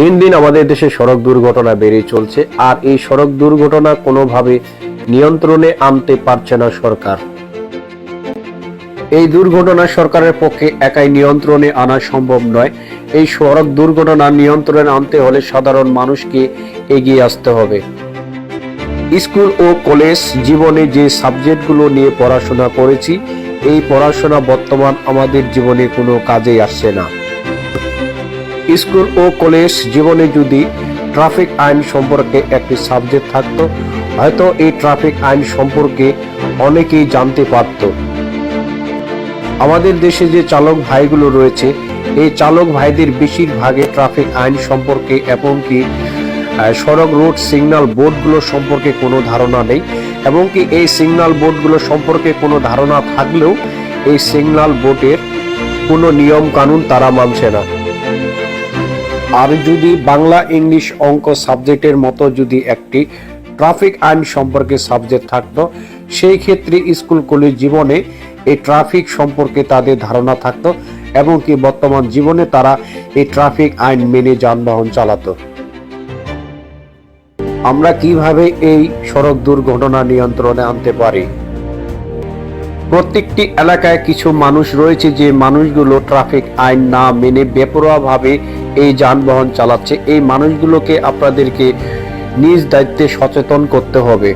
দিন দিন আমাদের দেশে সড়ক দুর্ঘটনা বেড়ে চলছে, আর এই সড়ক দুর্ঘটনা কোনোভাবে নিয়ন্ত্রণে আনতে পারছে না সরকার। এই দুর্ঘটনা সরকারের পক্ষে একাই নিয়ন্ত্রণে আনা সম্ভব নয়। এই সড়ক দুর্ঘটনা নিয়ন্ত্রণে আনতে হলে সাধারণ মানুষকে এগিয়ে আসতে হবে। স্কুল ও কলেজ জীবনে যে সাবজেক্টগুলো নিয়ে পড়াশোনা করেছি, এই পড়াশোনা বর্তমান আমাদের জীবনে কোনো কাজেই আসছে না। স্কুল ও কলেজ জীবনে যদি ট্রাফিক আইন সম্পর্কে একটি সাবজেক্ট থাকতো, হয়তো এই ট্রাফিক আইন সম্পর্কে অনেকেই জানতে পারতো। আমাদের দেশে যে চালক ভাইগুলো রয়েছে, এই চালক ভাইদের বেশিরভাগে ট্রাফিক আইন সম্পর্কে এবং কি সড়ক রোড সিগন্যাল বোর্ডগুলো সম্পর্কে কোনো ধারণা নেই এবং কি এই সিগন্যাল বোর্ডগুলো সম্পর্কে কোনো ধারণা থাকলেও এই সিগন্যাল বোর্ডের কোনো নিয়ম কানুন তারা মানছে না। আর যদি বাংলা ইংলিশ অঙ্ক সাবজেক্টের মতো যদি একটি ট্রাফিক আইন সম্পর্কে সাবজেক্ট থাকতো, সেই ক্ষেত্রে স্কুল কলেজ জীবনে এই ট্রাফিক সম্পর্কে তাদের ধারণা থাকতো এবং কি বর্তমান জীবনে তারা এই ট্রাফিক আইন মেনে যানবাহন চালাতো। আমরা কীভাবে এই সড়ক দুর্ঘটনা নিয়ন্ত্রণে আনতে পারি? প্রত্যেকটি এলাকায় কিছু মানুষ রয়েছে যে মানুষগুলো ট্রাফিক আইন না মেনে বেপরোয়াভাবে এই যানবাহন চালাচ্ছে। এই মানুষগুলোকে আপনাদেরকে নিজ দায়িত্বে সচেতন করতে হবে।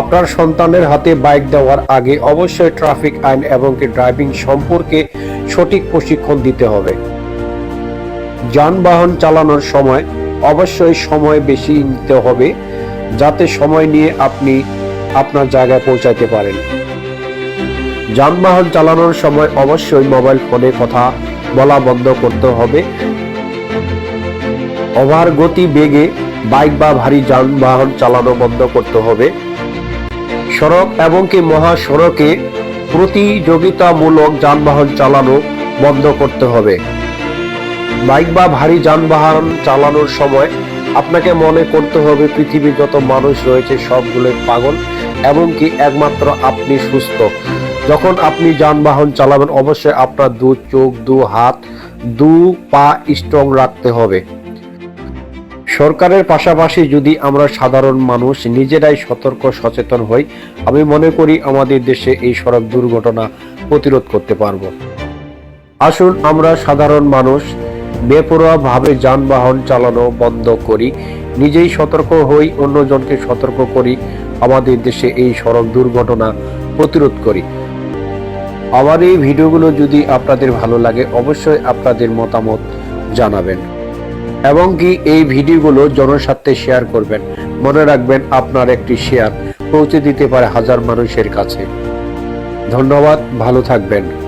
আপনার সন্তানের হাতে বাইক দেওয়ার আগে অবশ্যই ট্রাফিক আইন এবং ড্রাইভিং সম্পর্কে সঠিক প্রশিক্ষণ দিতে হবে। যানবাহন চালানোর সময় অবশ্যই সময় বেশি নিতে হবে, যাতে সময় নিয়ে আপনি আপনার জায়গায় পৌঁছাতে পারেন। যানবাহন চালানোর সময় অবশ্যই মোবাইল ফোনে কথা বলা বন্ধ করতে হবে। ওভার গতি বেগে বাইক বা ভারী যানবাহন চালানো বন্ধ করতে হবে। সড়ক এবং কি মহাসড়কে প্রতিযোগিতামূলক যানবাহন চালানো বন্ধ করতে হবে। বাইক বা ভারী যানবাহন চালানোর সময় আপনাকে মনে করতে হবে পৃথিবীর যত মানুষ রয়েছে সবগুলোই পাগল এবং কি একমাত্র আপনি সুস্থ। যখন আপনি যানবাহন চালাবেন, অবশ্যই আপনার দু চোখ, দু হাত, দু পা স্ট্রং রাখতে হবে। সরকারের পাশাপাশি যদি আমরা সাধারণ মানুষ, নিজেরাই সতর্ক, সচেতন হই, আমি মনে করি আমাদের দেশে এই সড়ক দুর্ঘটনা প্রতিরোধ করতে পারব। আসুন আমরা সাধারণ মানুষ বেপরোয়াভাবে যানবাহন চালানো বন্ধ করি, নিজেই সতর্ক হই, অন্যজনকে সতর্ক করি, আমাদের দেশে এই সড়ক দুর্ঘটনা প্রতিরোধ করি। আমার এই ভিডিওগুলো যদি আপনাদের ভালো লাগে, অবশ্যই আপনাদের মতামত জানাবেন। এবং কি এই ভিডিওগুলো জনস্বার্থে শেয়ার করবেন। মনে রাখবেন, আপনার একটি শেয়ার পৌঁছে দিতে পারে হাজার মানুষের কাছে। ধন্যবাদ, ভালো থাকবেন।